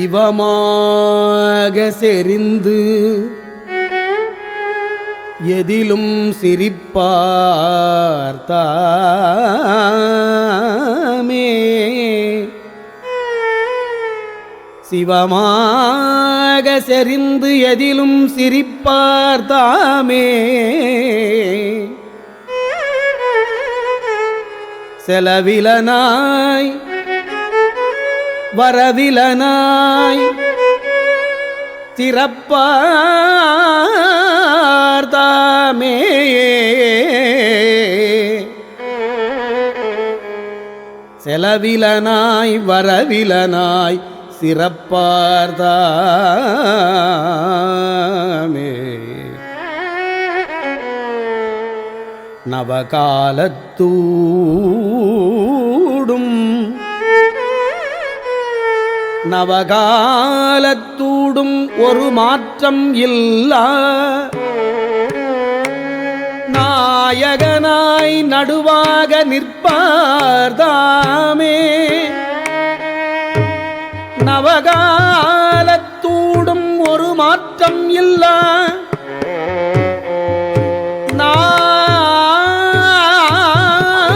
சிவமாக செறிந்து எதிலும் சிரிப்பார் தாமே சிவமாக செறிந்து எதிலும் சிரிப்பார் தாமே செலவிலனாய் வரவிலனாய். திறப்பார் செலவிலனாய் வரவிலனாய் சிறப்பார் நவகாலத்தூ நவகாலத்தூடும் ஒரு மாற்றம் இல்லா. நாயகனாய் நடுவாக நிற்பார்தாமே நவகாலத்தூடும் ஒரு மாற்றம் இல்ல.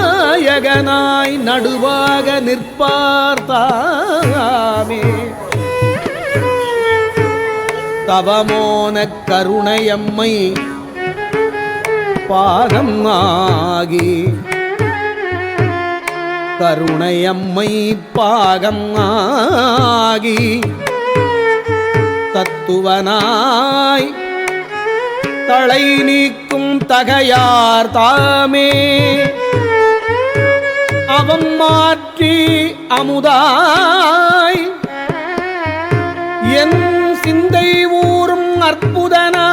நாயகனாய் நடுவாக நிற்பார் தவமோன கருணையம்மை பாகம் ஆகி கருணையம்மை பாகம் ஆகி தத்துவனாய் தலை நீக்கும் தகையார் தாமே. அவம் மாற்றி அமுதாய் என் சிந்தை அற்புதனா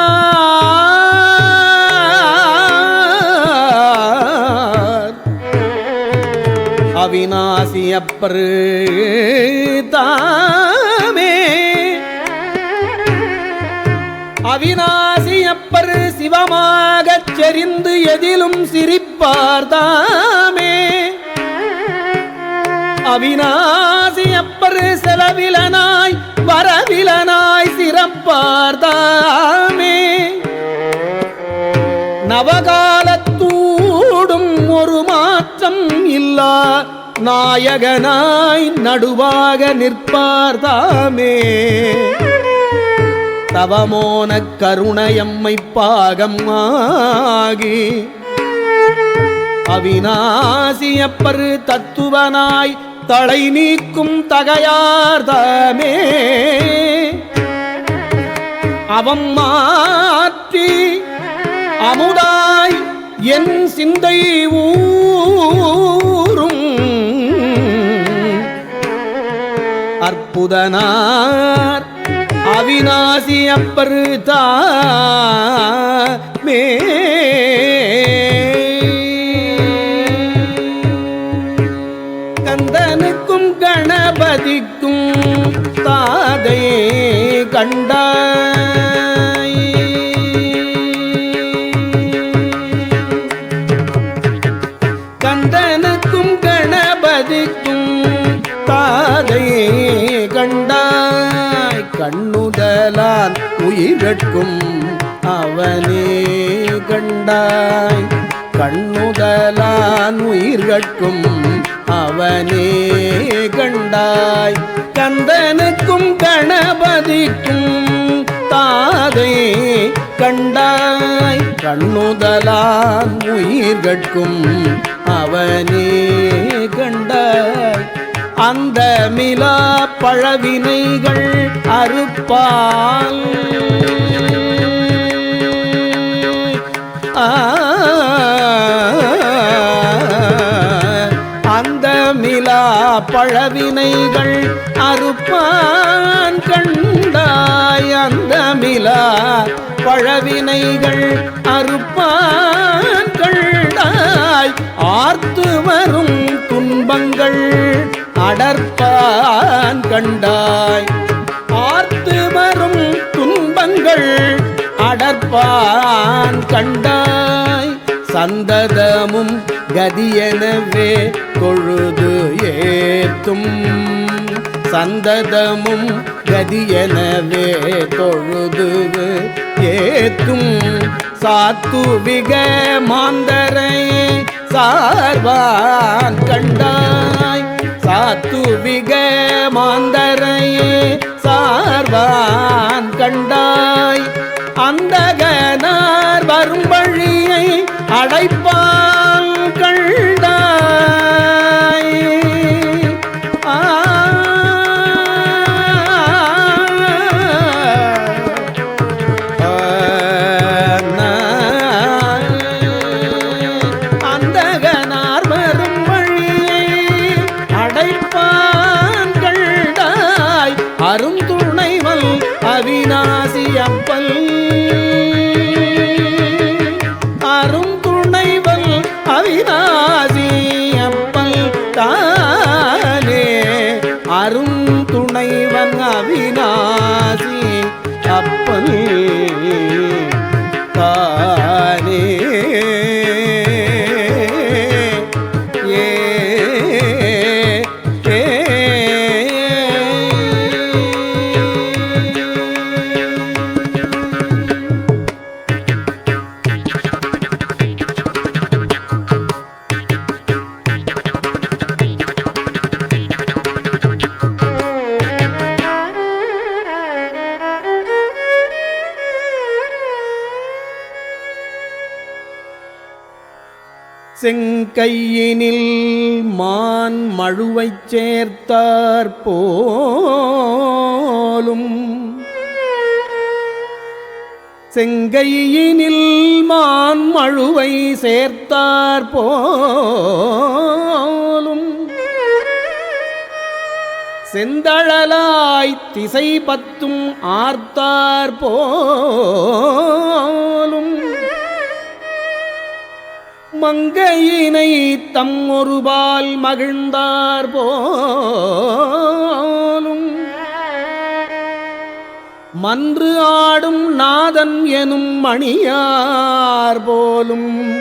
அவிநாசியப்பரு தாமே அவிநாசியப்பரு சிவமாகச் செறிந்து எதிலும் சிரிப்பார் தாமே அவிநாசியப்பரு செலவிலனாய் வரவிலனாய் பார்த்தாமே. நவகாலத்தூடும் ஒரு மாற்றம் இல்லா. நாயகனாய் நடுவாக நிற்பார்தாமே. தவமோன கருணையம்மை பாகம் ஆகி. அவிநாசியப்பர் தத்துவனாய் தலை நீக்கும் தகையார்தாமே. அவம் மாற்றி அமுதாய் என் சிந்தை ஊரும் அற்புதனார் அவிநாசி அப்பருதா மே கேட்கும் அவனே கண்டாய். கண்ணுதலான் உயிர்கட்கும் அவனே கண்டாய். கந்தனுக்கும் கணபதிக்கும் தாதை கண்டாய். கண்ணுதலான் உயிர்கட்கும் அவனே கண்டாய். அந்த மிலா பழவினைகள் அறுப்பால். அந்த மிலா பழவினைகள் அறுப்பான் கண்டாய். அந்த மிலா பழவினைகள் அறுப்பான் கண்டாய். ஆர்த்து வரும் துன்பங்கள் அடர்ப்பான் கண்டாய். பார்த்து வரும் துன்பங்கள் அடர்ப்பான் கண்டாய். சந்ததமும் கதியெனவே தொழுது ஏத்தும். சந்ததமும் கதியெனவே தொழுது ஏத்தும். சாத்துவிக மாந்தரை சார்வான் கண்டாய். சாத்துவிக மாந்தரையே சார்வான் கண்டாய். அந்தகனார் வரும் வழியை அடைப்ப செங்கையினில் மான் மழுவைச் சேர்த்தார் போலும் செங்கையினில் மான் மழுவை சேர்த்தார் போலும் செந்தழலாய் திசை பத்தும் ஆர்த்தார் போ மங்கையினை தம் ஒருபால் மகிழ்ந்தார் போலும். மன்று ஆடும் நாதன் எனும் மணியார் போலும்.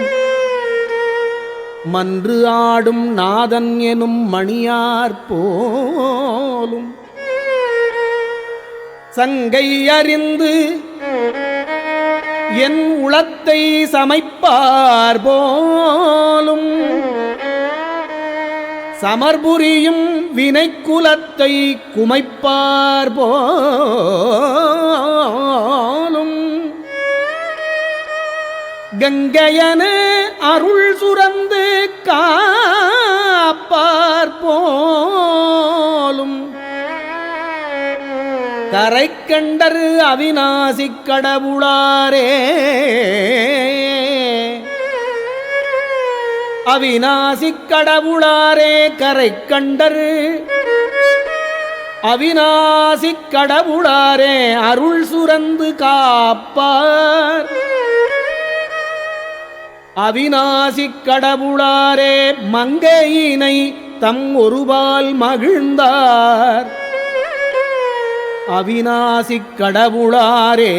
மன்று ஆடும் நாதன் எனும் மணியார் போலும். சங்கை அறிந்து என் உளத்தை சமைப்பார் போலும். சமர்புரியும் வினைக்குலத்தை குமைப்பார் போலும். கங்கையன அருள் சுரந்து காப்பார் போலும். கரை கண்டர் அவிநாசி கடவுளாரே. அவிநாசி கடவுளாரே கரை கண்டர் அவிநாசி கடவுளாரே அருள் சுரந்து காப்பார். அவிநாசி கடவுளாரே மங்கையினை தம் ஒருபால் மகிழ்ந்தார். அவிநாசி கடவுளாரே.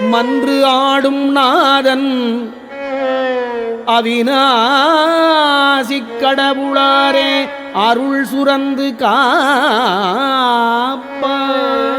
மன்று ஆடும் நாதன் அவிநாசி கடவுளாரே. அருள் சுரந்து காப்பார்